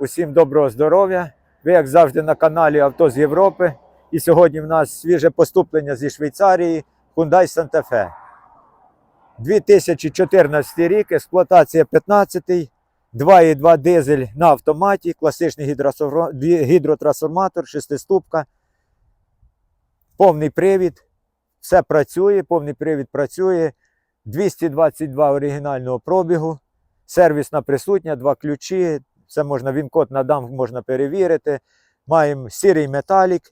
Усім доброго здоров'я. Ви, як завжди, на каналі Авто з Європи. І сьогодні в нас свіже поступлення зі Швейцарії Hyundai Santa Fe. 2014 рік, експлуатація 15, 2,2 дизель на автоматі, класичний гідротрансформатор, шестиступка, повний привід. Все працює, повний привід працює. 222 оригінального пробігу. Сервісна присутня, два ключі. Це можна він-код надам, можна перевірити. Маємо сірий металік,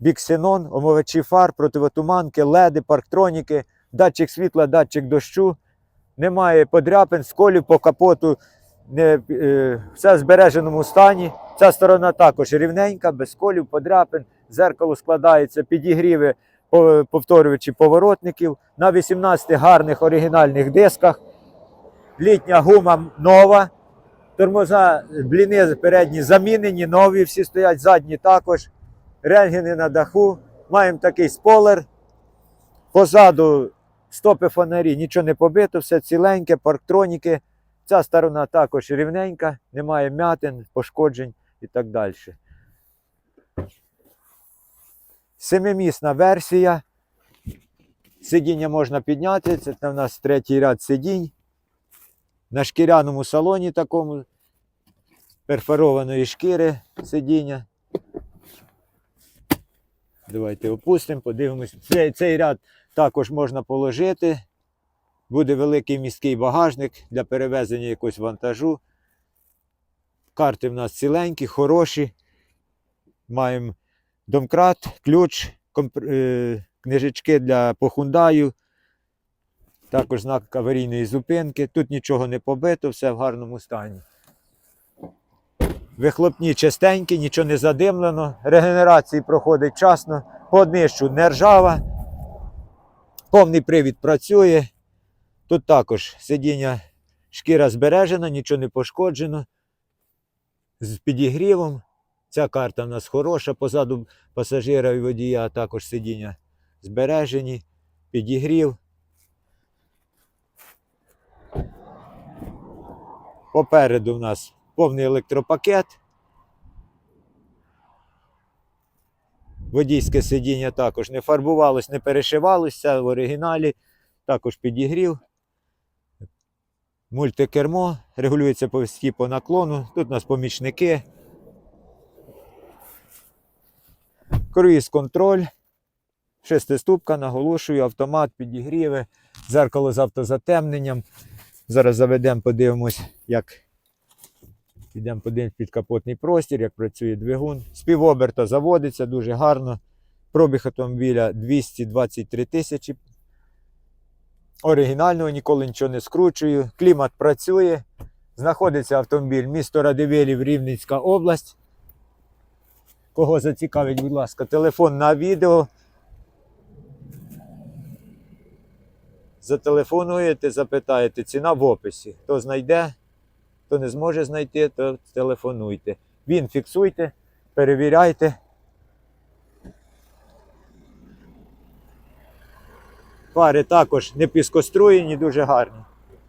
біксенон, омивачі фар, противотуманки, леди, парктроніки, датчик світла, датчик дощу. Немає подряпин, сколів по капоту. Не, е, все в збереженому стані. Ця сторона також рівненька, без сколів, подряпин. Зеркало складається, підігріви, по- повторювачі поворотників. На 18 гарних оригінальних дисках. Літня гума нова. Тормоза, бліни передні замінені, нові всі стоять, задні також. Рентгени на даху. Маємо такий сполер. Позаду стопи фонарі, нічого не побито, все ціленьке, парктроніки. Ця сторона також рівненька, немає м'ятин, пошкоджень і так далі. Семимісна версія. Сидіння можна підняти. Це в нас третій ряд сидінь. На шкіряному салоні такому перфорованої шкіри сидіння. Давайте опустимо, подивимось. Цей, цей ряд також можна положити. Буде великий міський багажник для перевезення якогось вантажу. Карти в нас ціленькі, хороші. Маємо домкрат, ключ, комп... е, книжечки для по Хундаю. Також знак аварійної зупинки. Тут нічого не побито, все в гарному стані. Вихлопні чистенькі, нічого не задимлено. Регенерації проходить вчасно. По днищу не ржава. Повний привід працює. Тут також сидіння шкіра збережена, нічого не пошкоджено. З підігрівом. Ця карта в нас хороша. Позаду пасажира і водія також сидіння збережені, підігрів. Попереду в нас повний електропакет. Водійське сидіння також не фарбувалось, не перешивалось, все в оригіналі. Також підігрів. Мультикермо, регулюється по висоті по наклону. Тут у нас помічники. Круїз контроль. Шестиступка, наголошую, автомат, підігріви, зеркало з автозатемненням. Зараз заведемо, подивимось, як підемо подивимось підкапотний простір, як працює двигун. Співоберта заводиться дуже гарно. Пробіг автомобіля 223 тисячі. Оригінального ніколи нічого не скручую. Клімат працює. Знаходиться автомобіль місто Радивилів, Рівненська область. Кого зацікавить, будь ласка, телефон на відео. Зателефонуєте, запитаєте, ціна в описі. Хто знайде, хто не зможе знайти, то телефонуйте. Він фіксуйте, перевіряйте. Фари також не піскоструєні, дуже гарні,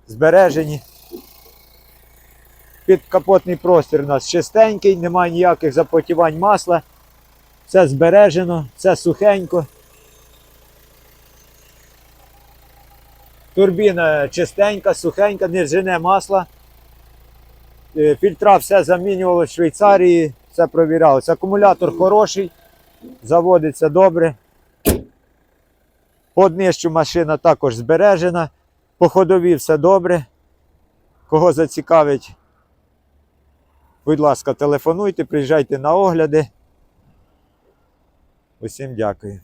збережені. Підкапотний простір у нас чистенький, немає ніяких запотівань масла. Все збережено, все сухенько. Турбіна чистенька, сухенька, не жене масла. Е, Фільтра все замінювало в Швейцарії, все провірялося. Акумулятор хороший, заводиться добре. По днищу машина також збережена. По ходові все добре. Кого зацікавить, будь ласка, телефонуйте, приїжджайте на огляди. Усім дякую.